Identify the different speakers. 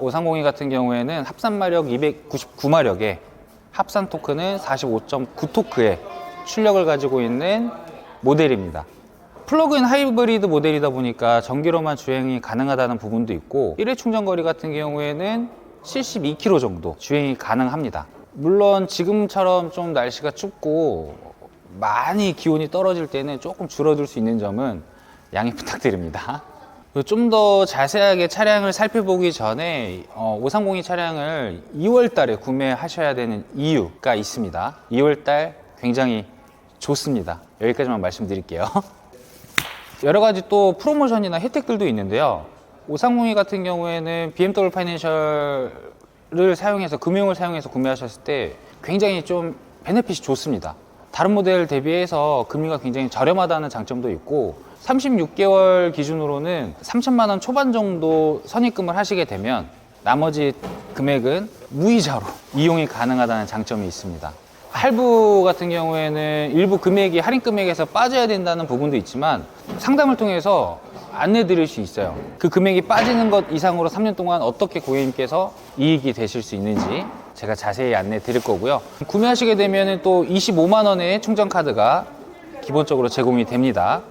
Speaker 1: 530이 같은 경우에는 합산 마력 299마력에 합산 토크는 45.9 토크의 출력을 가지고 있는 모델입니다. 플러그인 하이브리드 모델이다 보니까 전기로만 주행이 가능하다는 부분도 있고 1회 충전 거리 같은 경우에는 72km 정도 주행이 가능합니다. 물론 지금처럼 좀 날씨가 춥고 많이 기온이 떨어질 때는 조금 줄어들 수 있는 점은 양해 부탁드립니다. 좀 더 자세하게 차량을 살펴보기 전에 530이 차량을 2월 달에 구매하셔야 되는 이유가 있습니다. 2월 달 굉장히 좋습니다. 여기까지만 말씀드릴게요. 여러 가지 또 프로모션이나 혜택들도 있는데요. 530이 같은 경우에는 BMW 파이낸셜을 사용해서 금융을 사용해서 구매하셨을 때 굉장히 좀 베네핏이 좋습니다. 다른 모델 대비해서 금리가 굉장히 저렴하다는 장점도 있고 36개월 기준으로는 3천만 원 초반 정도 선입금을 하시게 되면 나머지 금액은 무이자로 이용이 가능하다는 장점이 있습니다. 할부 같은 경우에는 일부 금액이 할인 금액에서 빠져야 된다는 부분도 있지만 상담을 통해서 안내 드릴 수 있어요. 그 금액이 빠지는 것 이상으로 3년 동안 어떻게 고객님께서 이익이 되실 수 있는지 제가 자세히 안내 드릴 거고요. 구매하시게 되면 또 25만 원의 충전 카드가 기본적으로 제공이 됩니다.